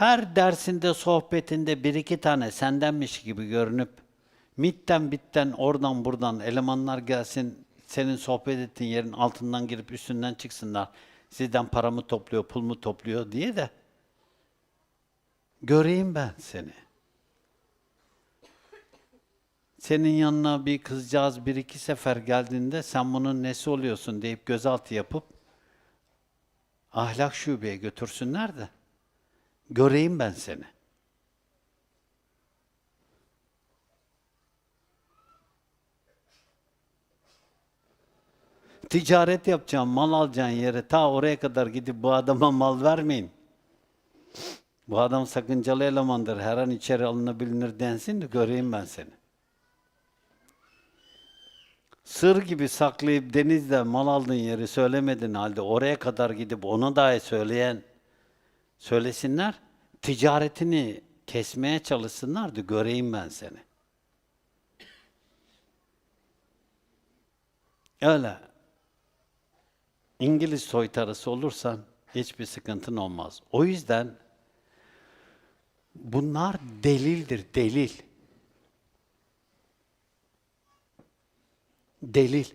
Her dersinde, sohbetinde bir iki tane sendenmiş gibi görünüp mitten bitten oradan buradan elemanlar gelsin senin sohbet ettiğin yerin altından girip üstünden çıksınlar. Sizden paramı topluyor, pul mu topluyor diye de göreyim ben seni. Senin yanına bir kızcağız bir iki sefer geldiğinde sen bunun nesi oluyorsun deyip gözaltı yapıp ahlak şubeye götürsünler de göreyim ben seni. Ticaret yapacağım, mal alacağın yere ta oraya kadar gidip bu adama mal vermeyin. Bu adam sakıncalı elemandır, her an içeri alınabilir densin de göreyim ben seni. Sır gibi saklayıp denizde mal aldığın yeri söylemedin halde oraya kadar gidip ona dahi söyleyen söylesinler. Ticaretini kesmeye çalışsınlar da göreyim ben seni. Öyle. İngiliz soytarısı olursan hiçbir sıkıntın olmaz. O yüzden bunlar delildir, delil. Delil.